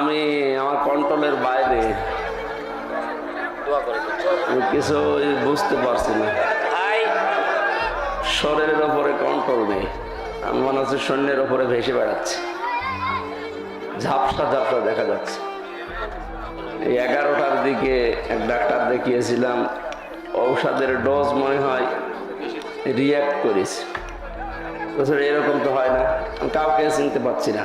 আমি আমার কন্ট্রোলের বাইরে। আমি কিছু বুঝতে পারছি না। শরীরের ওপরে কন্ট্রোল নেই। আমি মনে হচ্ছে সৈন্যের ওপরে ভেসে বেড়াচ্ছে। ঝাপসা ঝাপসা দেখা যাচ্ছে। এই এগারোটার দিকে এক ডাক্তার দেখিয়েছিলাম ঔষধের ডোজ মনে হয় রিয়াক্ট করেছে। এরকম তো হয় না। আমি কাউকে চিনতে পারছি না।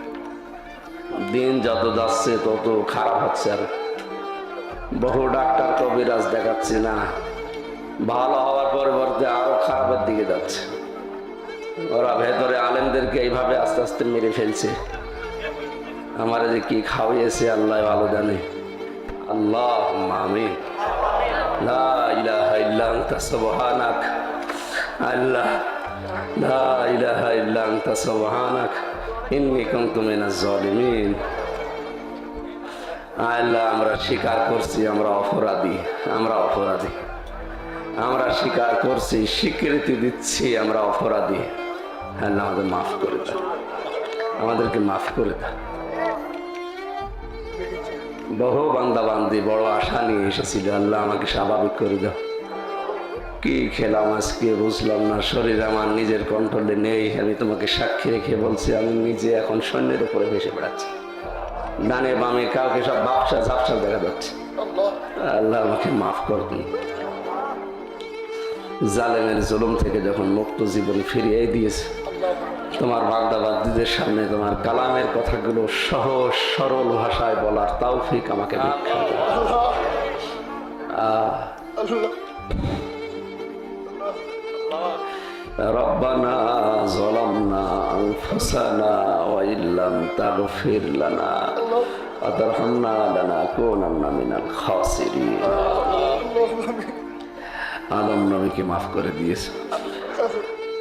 দিন যত যাচ্ছে, তত খারাপ হচ্ছে আর বহু ডাক্তার কবিরাজ দেখাচ্ছে না। ভালো হওয়ার পরিবর্তে আরও খারাপের দিকে যাচ্ছে। ওরা ভেতরে আলেমদেরকে এইভাবে আস্তে আস্তে মেরে ফেলছে। আমার যে কি খাওয়িয়েছে, আল্লাহ ভালো জানে। আল্লাহ আনতা, সুবহানাক। আল্লাহ আল্লাহ, আমরা স্বীকার করছি আমরা অপরাধী আমরা অপরাধী। আমরা স্বীকার করছি, স্বীকৃতি দিচ্ছি আমরা অপরাধী। আল্লাহ আমাদের মাফ করে দাও। আমাদেরকে মাফ করে দাও। বহু বান্দা বান্দি বড় আশা নিয়ে এসেছিল। আল্লাহ আমাকে স্বাভাবিক করে দাও। কি খেলাম আজকে বুঝলাম না শরীর আমার নিজের কন্ট্রোলে নেই আমি তোমাকে সাক্ষী রেখে বলছি আমি নিজে এখন সৈন্যের উপরে ভেসে বেড়াচ্ছি। ডানে বামে কাউকে সব বাপসা ঝাপসা দেখা যাচ্ছে। আল্লাহ আমাকে মাফ করবেন জালেমের জুলুম থেকে যখন মুক্ত জীবন ফিরিয়ে দিয়েছে তোমার বাগদাবাদীদের সামনে তোমার কালামের কথাগুলো সহজ সরল ভাষায় বলার তৌফিক আমাকে ভিক্ষা আহ, ربنا ظلمنا أنفسنا وإن لم تغفر لنا وترحمنا لنكونن من الخاسرين আদম নবীকে মাফ করে দিয়েছে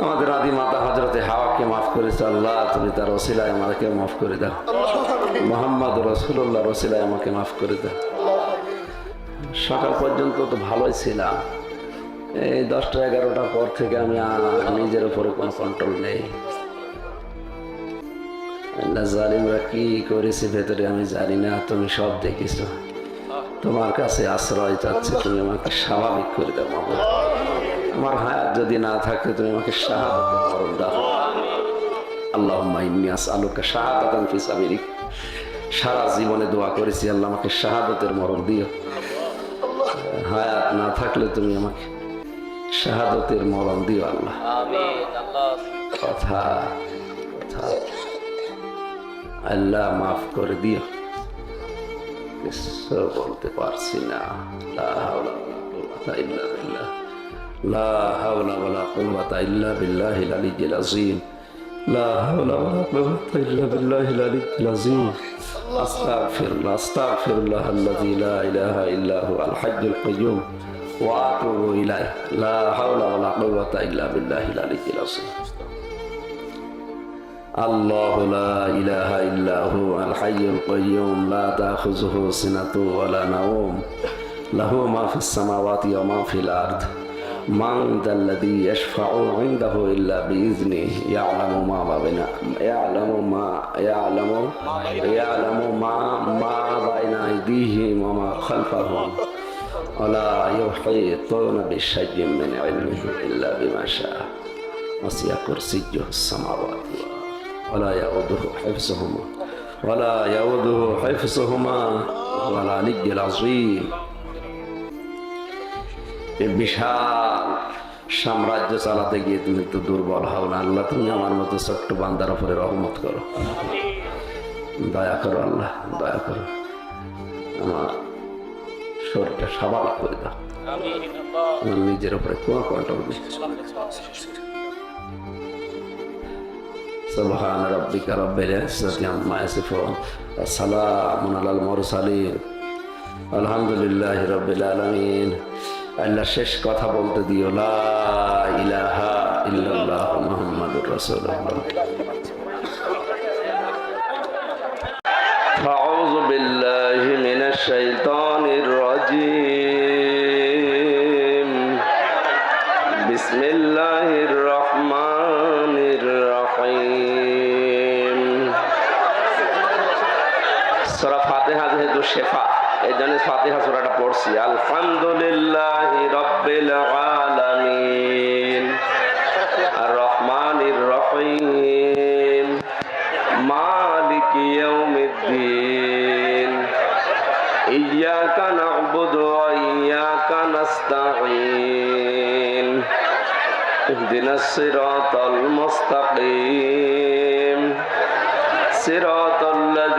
আমাদের আদি মাতা হজরতে হাওয়াকে মাফ করেছে আল্লাহ তুমি তার রসিলায় আমাকে মাফ করে দাও মোহাম্মদ রসুল্লাহ রসিলায় আমাকে মাফ করে দাও সকাল পর্যন্ত তো ভালোই ছিলাম এই দশটা, এগারোটার পর থেকে আমি নিজের উপরে কোনো কন্ট্রোল নেই। আল্লাহ জালিমরা কি করেছে ভেতরে আমি জানি না, তুমি সব দেখিছো। তোমার কাছে আশ্রয় চাচ্ছি, তুমি আমাকে স্বাভাবিক করে দাও মামা আমার হায়াত যদি না থাকে, তুমি আমাকে শাহাদাতের মরণ দাও। আল্লাহ ইন্নিয়াস আলোকে শাহাদাতান ফি সাবিরিক সারা জীবনে দোয়া করেছি, আল্লাহ আমাকে শাহাদতের মরণ দিও। হায়াত না থাকলে তুমি আমাকে শাহাদতের মরণ দিও আল্লাহ। কথা আল্লাহ মাফ করে দিও। কিছু বলতে পারছি না। লা হাওলা ওয়ালা কুওয়াতা ইল্লা বিল্লাহ। লা হাওলা ওয়ালা কুওয়াতা ইল্লা বিল্লাহিল আলিয়্যিল আযীম। লা হাওলা أستغفر الله أستغفر الله الذي لا إله إلا هو الحج القيوم وأتوب إليه. لا حول ولا قوة إلا بالله العلي العظيم. الله لا إله إلا هو الحي القيوم لا تأخذه سنة ولا نوم. له ما في السماوات وما في الأرض. من ذا الذي يشفع عنده إلا بإذنه يعلم ما بين يعلم ما يعلم يعلم ما ما بين أيديهم وما خلفهم. ولا يحيطون بشيء من علمه إلا بما شاء. وسع كرسيه السماوات. ولا يؤوده حفظهما ولا يؤوده حفظهما. ولا العلي العظيم. এই বিশাল সাম্রাজ্য চালাতে গিয়ে তুমি তো দুর্বল হও না আল্লাহ তুমি আমার মতো ছোট্ট বান্দার উপরে রহমত করো দয়া করো আল্লাহ দয়া করো আমার শরীরটা স্বাভাবিক করে দাও আমিন আল্লাহ আমার নিজের উপরে কোনো কন্ট্রোল নেই سبحان ربك رب العزة عما يصفون وسلام على المرسلين الحمد لله رب العالمين আল্লাহ শেষ কথা বলতে দিও লা ইলাহা ইল্লাল্লাহ মুহাম্মাদুর রাসূলুল্লাহ أعوذ بالله من الشيطان الرجيم بسم الله الرحمن الرحيم সূরা ফাতিহা যেহেতু শেফা এই জন্য ফাতিহা সুরাটা পড়ছি, আলহামদুলিল্লাহ রব্বিল আলামিন আর রহমানির রহিম, মালিক ইয়াউমিদ্দিন ইয়াকা না'বুদু ওয়া ইয়াকা নাস্তাঈন, ইহদিনাস সিরাতাল মুস্তাকিম, সিরাতাল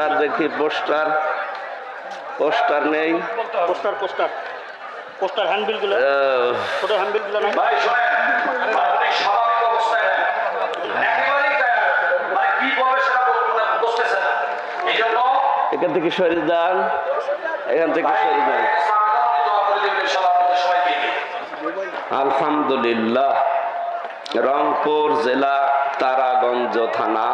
পোস্টার দেখি পোস্টার। পোস্টার নেই। Poster poster. পোস্টার হ্যান্ডবিলগুলো। ছোট হ্যান্ডবিলগুলো নাই। ভাই এখান থেকে সরে যান। এখান থেকে সরে নিয়ে। আলহামদুলিল্লাহ। রংপুর জেলা তারাগঞ্জ থানা।